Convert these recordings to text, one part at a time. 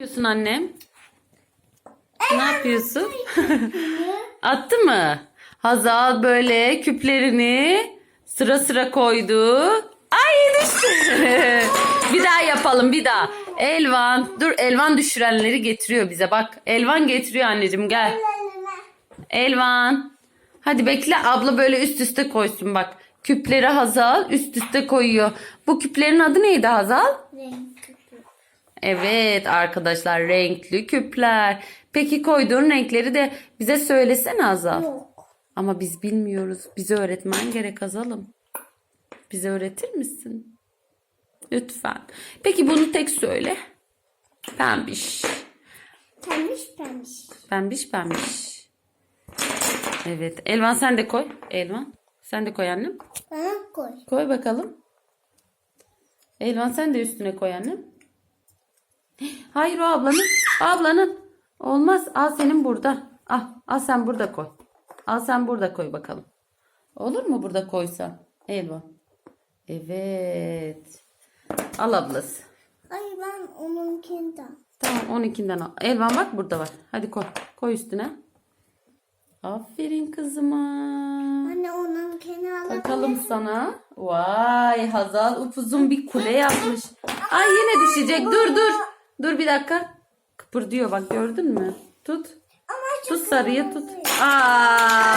yapıyorsun annem? Ne yapıyorsun? Attı mı? Hazal böyle küplerini sıra sıra koydu. Ay düştü. bir daha yapalım bir daha. Elvan dur Elvan düşürenleri getiriyor bize bak. Elvan getiriyor anneciğim gel. Elvan. Hadi bekle abla böyle üst üste koysun bak. Küpleri Hazal üst üste koyuyor. Bu küplerin adı neydi Hazal? Evet arkadaşlar renkli küpler. Peki koyduğun renkleri de bize söylesene Hazal. Yok. Ama biz bilmiyoruz. Bize öğretmen gerek Hazal'ım. Bize öğretir misin? Lütfen. Peki bunu tek söyle. Pembiş. Pembiş pembiş. Pembiş pembiş. Evet. Elvan sen de koy. Elvan. Sen de koy annem. Bana koy. Koy bakalım. Elvan sen de üstüne koy annem. Hayır o ablanın. Ablanın. Olmaz. Al senin burada. Al. Al sen burada koy. Al sen burada koy bakalım. Olur mu burada koysan? Elvan. Evet. Al ablası. Ay ben onunkinden. Tamam 12'den al. Elvan bak burada var. Hadi koy. Koy üstüne. Aferin kızıma. Anne onunkini alabilir Bakalım sana. Vay Hazal upuzun bir kule yapmış. Ay yine düşecek. Dur dur. Dur bir dakika. Kıpırdıyor bak gördün mü? Tut. Tut sarıyı tut. Aa!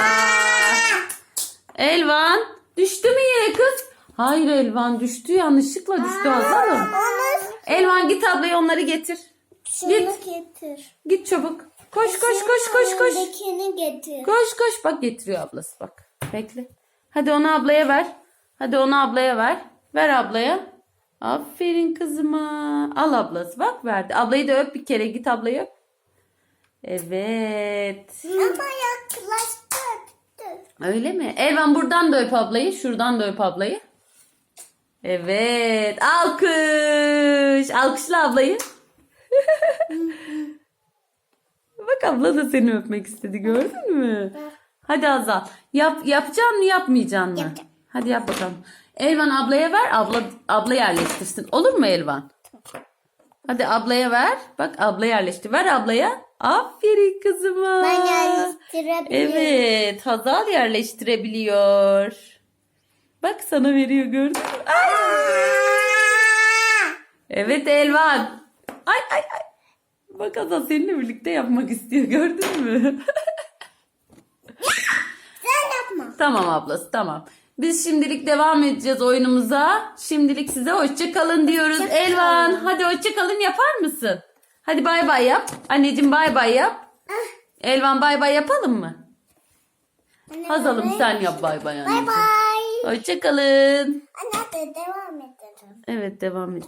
Elvan düştü mü yine kız? Hayır Elvan düştü yanlışlıkla düştü Hazal'ım. onu Elvan git ablayı onları getir. şunu Git. getir. Git çabuk. Koş koş koş koş koş. Getir. Koş koş bak getiriyor ablası bak. Bekle. Hadi onu ablaya ver. Hadi onu ablaya ver. Ver ablaya. Aferin kızıma. Al ablası bak verdi. Ablayı da öp bir kere git ablayı öp. Evet. Ama yaklaştı. Öyle mi? Elvan buradan da öp ablayı. Şuradan da öp ablayı. Evet. Alkış. Alkışla ablayı. Bak abla da seni öpmek istedi gördün mü? Hadi Azal. Yap, yapacaksın mı yapmayacaksın mı? Yapacağım. Hadi yap bakalım. Elvan ablaya ver. Abla, abla yerleştirsin. Olur mu Elvan? Hadi ablaya ver. Bak abla yerleşti. Ver ablaya. Aferin kızıma. Ben yerleştirebilirim. Evet. Hazal yerleştirebiliyor. Bak sana veriyor gördün mü? Ay! Evet Elvan. Ay ay ay. Bak Hazal seninle birlikte yapmak istiyor gördün mü? Sen yapma. tamam ablası tamam. Biz şimdilik devam edeceğiz oyunumuza. Şimdilik size hoşça kalın diyoruz. Hoşça kalın. Elvan hadi hoşça kalın yapar mısın? Hadi bay bay yap. Anneciğim bay bay yap. Elvan bay bay yapalım mı? Anne, Hazalım bay sen yap bay bay Bay anneciğim. bay. Hoşça kalın. Anne hadi devam edelim. Evet devam et.